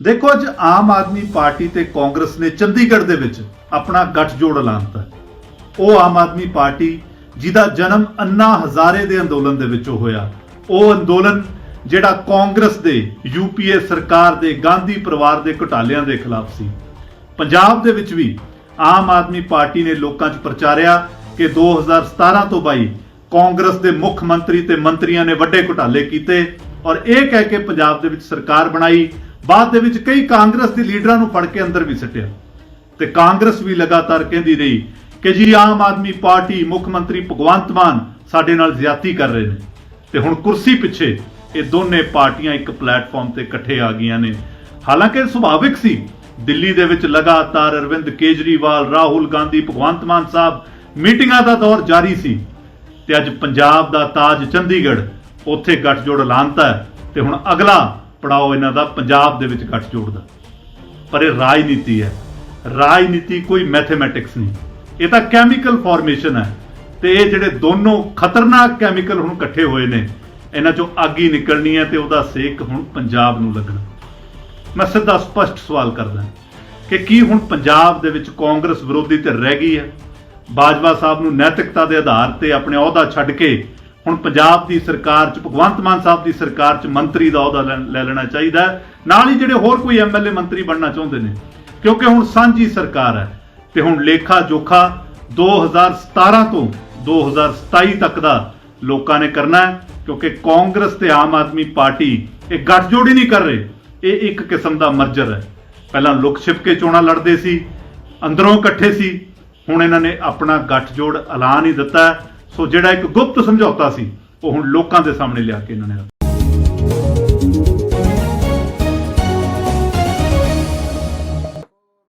ਦੇਖੋ, ਅੱਜ ਆਮ ਆਦਮੀ ਪਾਰਟੀ ਤੇ ਕਾਂਗਰਸ ਨੇ ਚੰਡੀਗੜ੍ਹ ਦੇ ਵਿੱਚ ਆਪਣਾ ਗੱਠਜੋੜ ਐਲਾਨਤਾ ਉਹ ਆਮ ਆਦਮੀ ਪਾਰਟੀ ਜਿਹਦਾ ਜਨਮ ਅੰਨਾ ਹਜ਼ਾਰੇ ਦੇ ਅੰਦੋਲਨ ਦੇ ਵਿੱਚੋਂ ਹੋਇਆ। ਉਹ ਅੰਦੋਲਨ ਜਿਹੜਾ ਕਾਂਗਰਸ ਦੇ ਯੂਪੀਏ ਸਰਕਾਰ ਦੇ, ਗਾਂਧੀ ਪਰਿਵਾਰ ਦੇ ਘੁਟਾਲਿਆਂ ਦੇ ਖਿਲਾਫ ਸੀ। ਪੰਜਾਬ ਦੇ ਵਿੱਚ ਵੀ ਆਮ ਆਦਮੀ ਪਾਰਟੀ ਨੇ ਲੋਕਾਂ 'ਚ ਪ੍ਰਚਾਰਿਆ ਕਿ 2017 ਤੋਂ ਬਾਈ ਕਾਂਗਰਸ ਦੇ ਮੁੱਖ ਮੰਤਰੀ ਤੇ ਮੰਤਰੀਆਂ ਨੇ ਵੱਡੇ ਘੁਟਾਲੇ ਕੀਤੇ ਔਰ ਇਹ ਕਹਿ ਕੇ ਪੰਜਾਬ ਦੇ ਵਿੱਚ ਸਰਕਾਰ ਬਣਾਈ ਬਾਅਦ ਦੇ ਵਿੱਚ ਕਈ ਕਾਂਗਰਸ ਦੇ ਲੀਡਰਾਂ ਨੂੰ ਫੜ ਕੇ ਅੰਦਰ ਵੀ ਸਿੱਟਿਆ। ਤੇ ਕਾਂਗਰਸ ਵੀ ਲਗਾਤਾਰ ਕਹਿੰਦੀ ਰਹੀ ਕਿ ਜੀ ਆਮ ਆਦਮੀ ਪਾਰਟੀ ਮੁੱਖ ਮੰਤਰੀ ਭਗਵੰਤ ਮਾਨ ਸਾਡੇ ਨਾਲ ਜ਼ਿਆਤੀ ਕਰ ਰਹੇ ਨੇ। ਤੇ ਹੁਣ ਕੁਰਸੀ ਪਿੱਛੇ ਇਹ ਦੋਨੇ ਪਾਰਟੀਆਂ ਇੱਕ ਪਲੇਟਫਾਰਮ ਤੇ ਇਕੱਠੇ ਆ ਗਈਆਂ ਨੇ। ਹਾਲਾਂਕਿ ਇਹ ਸੁਭਾਵਿਕ ਸੀ, ਦਿੱਲੀ ਦੇ ਵਿੱਚ ਲਗਾਤਾਰ ਅਰਵਿੰਦ ਕੇਜਰੀਵਾਲ, ਰਾਹੁਲ ਗਾਂਧੀ, ਭਗਵੰਤ ਮਾਨ ਸਾਹਿਬ ਮੀਟਿੰਗਾਂ ਦਾ ਦੌਰ ਜਾਰੀ ਸੀ। ਤੇ ਅੱਜ ਪੰਜਾਬ ਦਾ ਤਾਜ ਚੰਡੀਗੜ੍ਹ ਉੱਥੇ ਗੱਠਜੋੜ ਐਲਾਨਤਾ ਤੇ ਹੁਣ ਅਗਲਾ ਪੜਾਓ ਇਹਨਾਂ ਦਾ ਪੰਜਾਬ ਦੇ ਵਿੱਚ ਗੱਠਜੋੜ ਜੋੜਦਾ। ਪਰ ਇਹ ਰਾਜਨੀਤੀ ਹੈ। ਰਾਜਨੀਤੀ ਕੋਈ ਮੈਥਮੈਟਿਕਸ ਨਹੀਂ। ਇਹ ਤਾਂ ਕੈਮੀਕਲ ਫਾਰਮੇਸ਼ਨ ਹੈ। ਤੇ ਇਹ ਜਿਹੜੇ ਦੋਨੋਂ ਖਤਰਨਾਕ ਕੈਮੀਕਲ ਹੁਣ ਇਕੱਠੇ ਹੋਏ ਨੇ, ਇਹਨਾਂ ਚੋਂ ਅੱਗ ਹੀ ਨਿਕਲਣੀ ਹੈ ਤੇ ਉਹਦਾ ਸੇਕ ਹੁਣ ਪੰਜਾਬ ਨੂੰ ਲੱਗਣਾ। ਮੈਂ ਸਿੱਧਾ ਸਪਸ਼ਟ ਸਵਾਲ ਕਰਦਾ ਕਿ ਕੀ ਹੁਣ ਪੰਜਾਬ ਦੇ ਵਿੱਚ ਕਾਂਗਰਸ ਵਿਰੋਧੀ ਧਿਰ ਰਹਿ ਗਈ ਹੈ? ਬਾਜਵਾ ਸਾਹਿਬ ਨੂੰ ਨੈਤਿਕਤਾ ਦੇ ਆਧਾਰ ਤੇ ਆਪਣੇ ਅਹੁਦਾ ਛੱਡ ਕੇ ਹੁਣ ਪੰਜਾਬ ਦੀ ਸਰਕਾਰ 'ਚ, ਭਗਵੰਤ ਮਾਨ ਸਾਹਿਬ ਦੀ ਸਰਕਾਰ 'ਚ ਮੰਤਰੀ ਦਾ ਅਹੁਦਾ ਲੈ ਲੈ ਲੈਣਾ ਚਾਹੀਦਾ ਹੈ। ਨਾਲ ਹੀ ਜਿਹੜੇ ਹੋਰ ਕੋਈ ਐਮਐਲਏ ਮੰਤਰੀ ਬਣਨਾ ਚਾਹੁੰਦੇ ਨੇ, ਕਿਉਂਕਿ ਹੁਣ ਸਾਂਝੀ ਸਰਕਾਰ ਹੈ ਤੇ ਹੁਣ ਲੇਖਾ ਜੋਖਾ 2017 ਤੋਂ 2027 ਤੱਕ ਦਾ ਲੋਕਾਂ ਨੇ ਕਰਨਾ ਹੈ, ਕਿਉਂਕਿ ਕਾਂਗਰਸ ਤੇ ਆਮ ਆਦਮੀ ਪਾਰਟੀ ਇਹ ਗੱਠਜੋੜ ਹੀ ਨਹੀਂ ਕਰ ਰਹੇ। ਇਹ ਇੱਕ ਕਿਸਮ ਦਾ ਮਰਜਰ ਹੈ। ਪਹਿਲਾਂ ਲੁਕ ਛਿਪ ਕੇ ਚੋਣਾਂ ਲੜਦੇ ਸੀ, ਅੰਦਰੋਂ ਇਕੱਠੇ ਸੀ, ਹੁਣ ਇਹਨਾਂ ਨੇ ਆਪਣਾ ਗੱਠਜੋੜ ਐਲਾਨ ਹੀ ਦਿੱਤਾ ਸੋ ਜਿਹੜਾ ਇੱਕ ਗੁਪਤ ਸਮਝੌਤਾ ਸੀ, ਉਹ ਹੁਣ ਲੋਕਾਂ ਦੇ ਸਾਹਮਣੇ ਲਿਆ ਕੇ ਇਹਨਾਂ ਨੇ ਰੱਖਿਆ